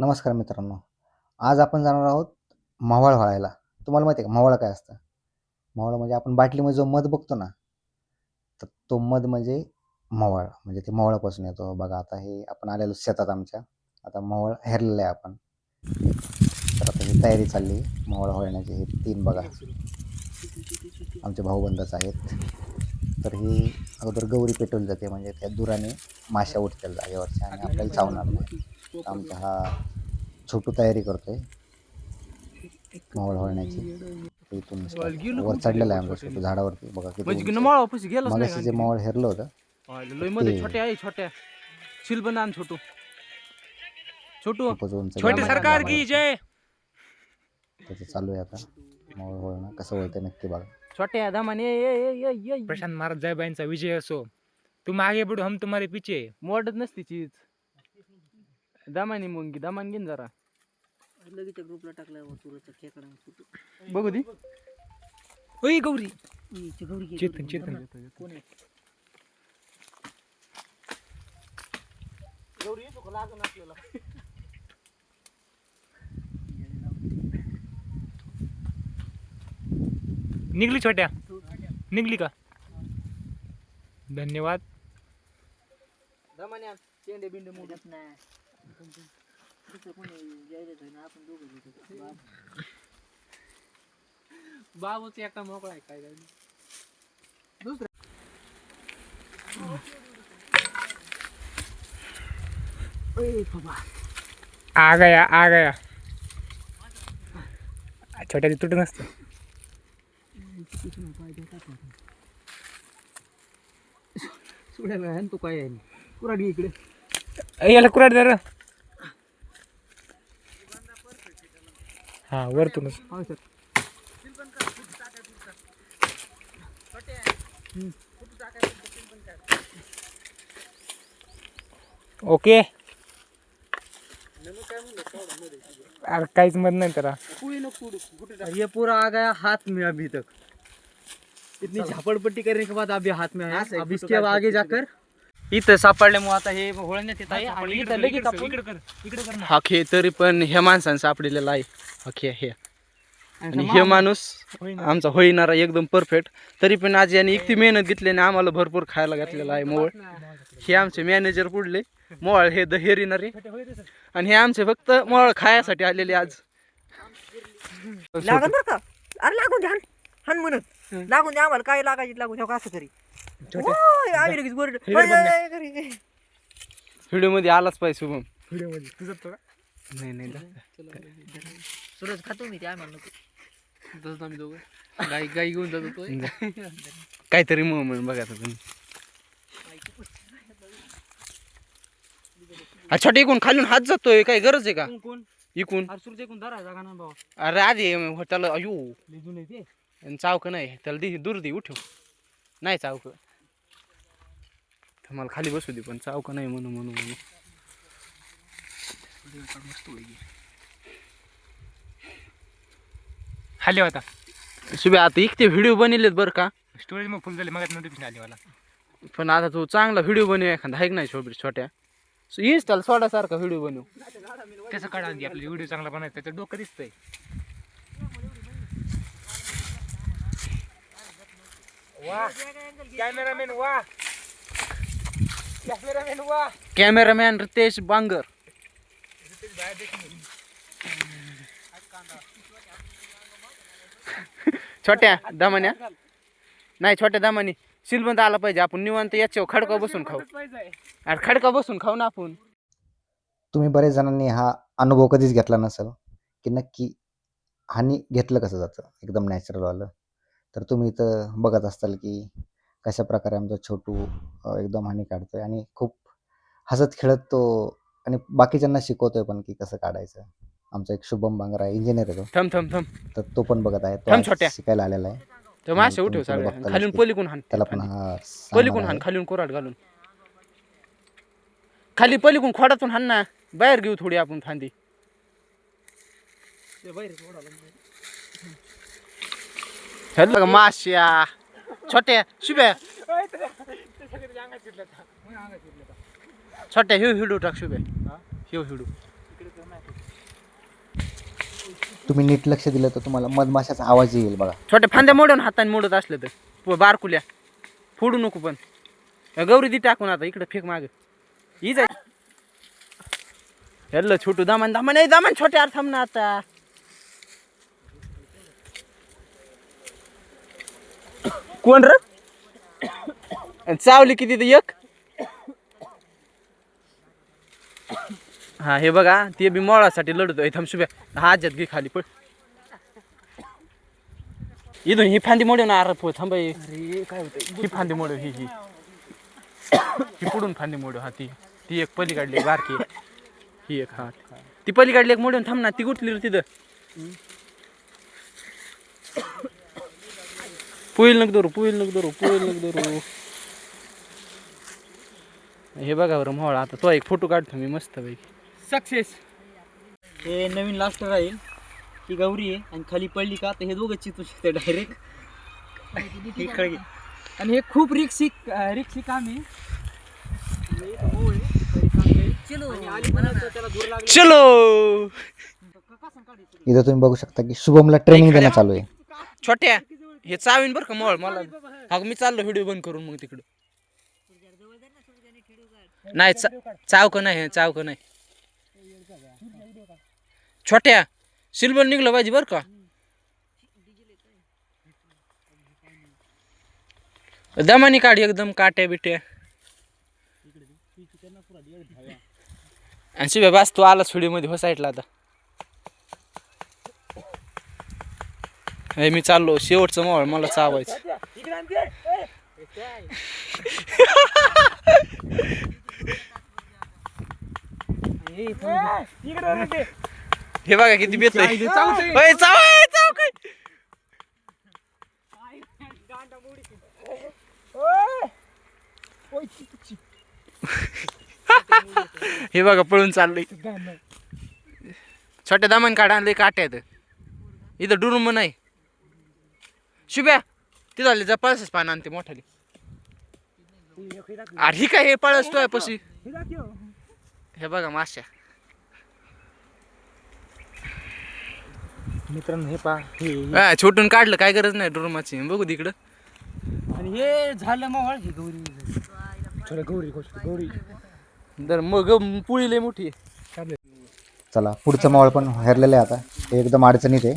नमस्कार मित्रांनो. आज आपण जाणार आहोत मावळ व्हाळायला तुम्हाला माहिती आहे का मावळ काय असतं? मावळ म्हणजे आपण बाटलीमध्ये जो मध बघतो ना तर तो मध म्हणजे मावळ म्हणजे ते मावळापासून येतो. बघा आता हे आपण आलेलो शेतात आमच्या. आता मावळ हेरलेलं आहे आपण. तर आता ही तयारी चालली आहे. मावळ होळण्याची हे तीन बघा. आमचे भाऊबंधच आहेत. तर ही अगोदर गौरी पेटवली जाते. म्हणजे त्या दुराने माश्या उठतील जागेवरच्या आणि आपल्याला चावणार नाही. आमचा हा छोटू तयारी करतोय. मावळ वळण्याची इथून वर चढलेला आहे आमचा छोटू. झाडावरती. बघा किती म्हणजे गेलाच जे मावळ हेरलं होतं? लयमध्ये ते- छोट्या आहे छोट्या. आण छोटू. छोटू खूपच उंच छोटे सरकार. की जय. त्याचं चालू आहे आता. मावळ वळणं कसं वळतंय नक्की बघा. छोट्या दामाने ये, ये, ये, ये, ये. प्रशांत महाराज जयबाईंचा विजय असो. तुम आगे बढ़ो हम तुम्हारे पीछे. मोडत नसती चीज. दामाने मुंगी दामान घेईन जरा. लगेच ग्रुपला टाकला तुरचा खेकडा बघू दी. ओय गौरी. इथे गौरी चेतन. चेतन. कोण आहे? निघली छोट्या. निघली का? धन्यवाद. दामाने आण शेंडे बिंडे त्याच्यात नाही. दुसरं. बाबूच एकटा मोकळा आहे काय बाबा. आ गया आ गया छोट्या तुटत नसतं. सोडायला तो काय आहे कुराडी इकडे याला कुराड जरा हा वरतूनच. हा सर ओके. अरे काहीच मत नाही त्याला. ये पूरा आ गया हाथ में अभी तक। इतनी झापड़पट्टी करने के बाद अभी हाथ में आया। अब इसके अब आगे जाकर इथं सापडल्यामुळे आता हे होळण्यात येत आहे. आणि इथं लगेच आपण इकडे कर इकडे कर ना. हा खेळ तरी पण ह्या माणसानं सापडलेला आहे. हा खेळ हे. आणि हे माणूस आमचा होईनारा एकदम परफेक्ट तरी पण आज याने इतकी मेहनत घेतली आणि आम्हाला भरपूर खायला घातलेला आहे मोळ हे आमचे मॅनेजर पुढले. मोळ हे द हेरिणारे आणि हे आमचे फक्त मोळ खायासाठी आलेले आज. लागत बरं का? अरे लागून द्या. हाण. हाण म्हणत लागून द्या. आम्हाला काय लागायची लागून द्या असं तरी. आम्ही लगेच वर व्हिडिओमध्ये आलाच पाहिजे शुभम. व्हिडिओमध्ये तुझं तो नाही नाही सुरज खातो मी ते आम्हाला नको. तसंच आम्ही दोघं. गाई गाई घेऊन जातो तो काहीतरी मोमेंट बघा तुम्ही. छोटे इकून खालून हात जातोय. काय गरज आहे का? कोण कोण इकून. अरे सूर्य कोण धरा जागा ना भाऊ अरे आधी त्याला अयो. चावक नाही? त्याला दे दूर दे उठव. नाही चावक. मला खाली बसू दे पण चावक नाही म्हणून म्हणून म्हणून. खाली होता. शुभे आता इकते व्हिडिओ बनवलेत बरं का? स्टोरेज मग फुल झाली मग नोटिफिकेशन आली मला. पण आता तू चांगला व्हिडिओ बनव एखादा आहे का नाही छोटे छोट्या? इन्स्टाला सोडासारखा व्हिडिओ बनव. कसं काढा आपली व्हिडिओ चांगला बनायचा त्याचं डोकं दिसतंय. वा कॅमेरामॅन वा कॅमेरामॅन वा कॅमेरामॅन रितेश बांगर. छोट्या दामान्या. नाही छोट्या दामानी. शिलबंद आला पाहिजे आपण. निवांत याच्यावर खडका बसून खाऊ. अरे खडका बसून खाऊ ना आपण. तुम्ही बरेच जणांनी हा अनुभव कधीच घेतला नसेल. की नक्की हानी घेतलं कसं जातं? एकदम नॅचरलवालं तर तुम्ही इथं बघत असताल की कशा प्रकारे आमचा छोटू एकदम हानी काढतोय आणि खूप हसत खेळत तो आणि बाकीच्यांना शिकवतोय पण की कसं काढायचं. आमचा एक शुभम बांगरा इंजिनियर आहे तो. थम थम थम तर तो पण बघत आहे. तो थांब आज छोट्या. शिकायला आलेला आहे. तर मासे तुम्ही उठव पुढे सगळ्या. बघतालच खालून की पलीकडून हाण त्याला पण हा आहे. खालून कोराट घालून. खाली पलीकडून खोडातून हाण ना. बाहेर घेऊ थोडी आपण फांदी. हेरलं का माश्या. छोट्या शुभ्या. छोट्या हिव हिडू टाक शुभ्या. हिव हिडू. तुम्ही नीट लक्ष दिलं तर तुम्हाला मधमाशाचा आवाज येईल बघा. छोट्या फांद्या मोडून हाताने मोडत असलं तर. प- बारकुल्या. फोडू नको पण. या गौरी दी टाकून आता इकडे फेक माग. ही जाय हल्ल छोटू दामान दामान ए दामान छोट्या थांब ना आता. कोण र? आणि चावली किती एक? हा हे बघा ते बी मोळासाठी लढतोय. थांब शुभ्या हा आज्यात घे खाली पड इथून ही फांदी मोडव ना अरे पो थांब. अरे काय होतंय? ही फांदी मोडव ही ही. ही पुढून फांदी मोडव हा ती. ती एक पलीकडली बारकी. ही एक हा. ती पलीकडली एक मोडून थांब ना ती गुटली तिथं. पुईल नक धरू पुईल नक धरू पुईल नक धरू. हे बघा बरं मोहळा आता तो एक फोटो काढतो मी मस्त पैकी सक्सेस. हे नवीन लास्ट राहील. ही गौरी आहे आणि खाली पडली का तर हे दोघं चितू शकते डायरेक्ट आणि हे खूप रिक्सी रिक्सी काम आहे. हे इथं भाऊ आहे, तरी काम आहे. आणि आली पण आता त्याला दूर लागली चलो. इथं तुम्ही बघू शकता की शुभमला ट्रेनिंग देणं चालू आहे. छोट्या. हे चावीन बरं का मोळ मला. हा. मी चाललो व्हिडिओ बंद करून मग तिकडं. नाही चा- चावक नाही चावक नाही. छोट्या सिल्वर निघलं पाहिजे बरं का. दमानी काढ एकदम काट्या बिट्या. आणि शिव्या बास तू आलास व्हिडिओमध्ये हो साईडला आता. हे मी चाललो. शेवटचं मोळ मला चावायचं. हे बघा किती बेत हे बघा पळून चाललंय. छोट्या दामन काढा आणले काट्यात इथं डुरुम नाही. शुभ्या तिथं आले जा पळसच पान आणते मोठाली. अरे ही काय हे पळसतोय पशी. हे बघा माश्या. मित्रांनो हे पा हे हा, छोटून काढलं काय गरज नाही डुरुमाची बघू तिकडं. आणि हे झालं मग ही गौरी. थोडं गौरी गोष्ट गौरी. तर मग पुळी लय मोठी आहे. चला पुढचं मावळ पण हरलेलं आहे आता. हे एकदम अडचणीत आहे.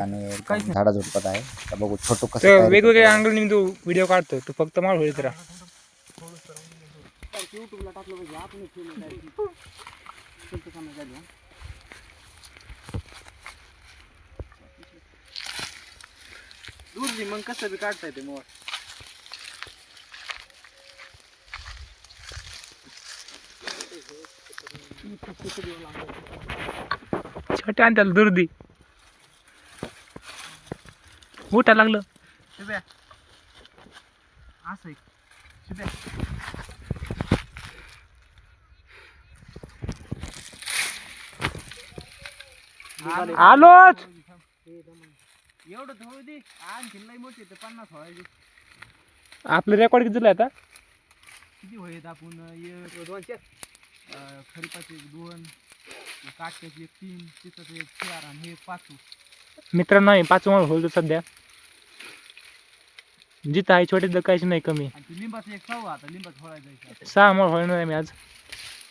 आणि एकदम झाडाझुडपत आहे. तर बघू छोटू कसं तर तयारी वेगवेगळ्या. अँगलने तू व्हिडिओ काढतो तू फक्त माळ होईल दूर मग कसं बी काढता येते छोट्या आणि त्याला दुर्दी उठा लागलं. शुभ्या असं. शुभ्या आलोच. एवढं दे. आणखी लय मोठी तर पन्नास व्हायची. आपलं रेकॉर्ड किती झालं आता? किती होईल आपण खरीपाचे दोन. काट्याचे एक तीन तिथं एक चार आणि हे पाच मित्रांनो होईल सध्या जिथं आहे छोटे तर काहीच नाही कमी आणि ते लिंबाचं एक सहावं आता लिंबात होळायचं आहे. सहा माळ होणार आहे मी आज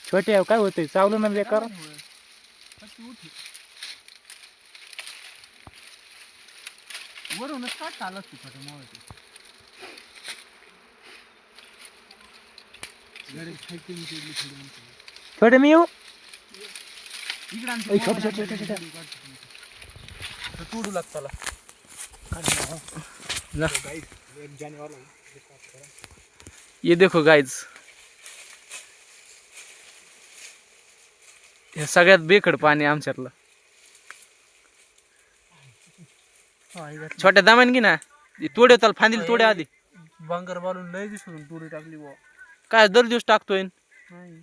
छोटे काय होतंय चावलं ना बेकार नाही होय. फक्त उठी. वरूनच गडे खायची मी तेवढी थोडी. छोटे मी येऊ तोडू जा. ये देखो गाइज हे सगळ्यात बेखड पाणी आमच्यातलं. छोट्या दामान की ना. तोडे त्याला फांदील तोडे आधी. बांगर बालून लय दिसून तुरी टाकली बुवा. काय दर दिवस टाकतोय? नाही.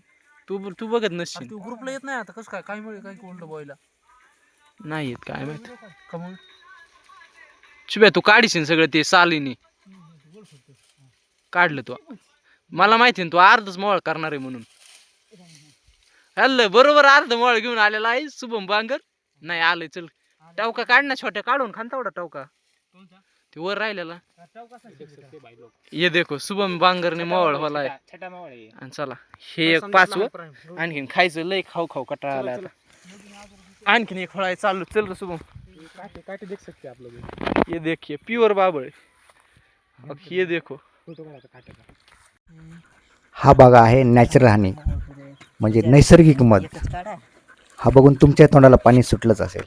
तू तू बघत नसशील. तू ग्रुपला येत नाही आता कसं काय? काय मुळे काय कोणलं बॉयला नाही येत काय माहीत. का मग? शुभ्या तू काढीशील सगळं ते सालीनी. काढलं तू. मला माहिती ना तू अर्धच मोळ करणार आहे म्हणून. हल्लं बरोबर अर्ध मळ घेऊन आलेला आहे शुभम बांगर. नाही आलंय चल. टवका काढ ना छोट्या. काढून खान तेवढा टवका. ते वर राहिलेला. ये देखो शुभम बांगरने मवळ होला आहे छटा मावळ आहे. आणि चला हे एक पाचवं आणखीन खायचं लय खाऊ खाऊ कटाळा आला आता. आणखीन एक फळाय चालू चल रे शुभम. काटे काटे देख सकते आप लोग ये देखिए प्युअर बाबळ अब ये देखो. हा बघा आहे नॅचरल हानी म्हणजे नैसर्गिक मध. हा बघून तुमच्या तोंडाला पाणी सुटलंच असेल.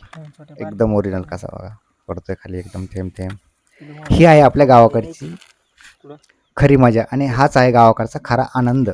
एकदम ओरिजिनल कसा बघा. पडतोय खाली एकदम थेंब थेंब ही आहे आपल्या गावाकडची खरी मजा आणि हाच आहे गावाकडचा खरा आनंद.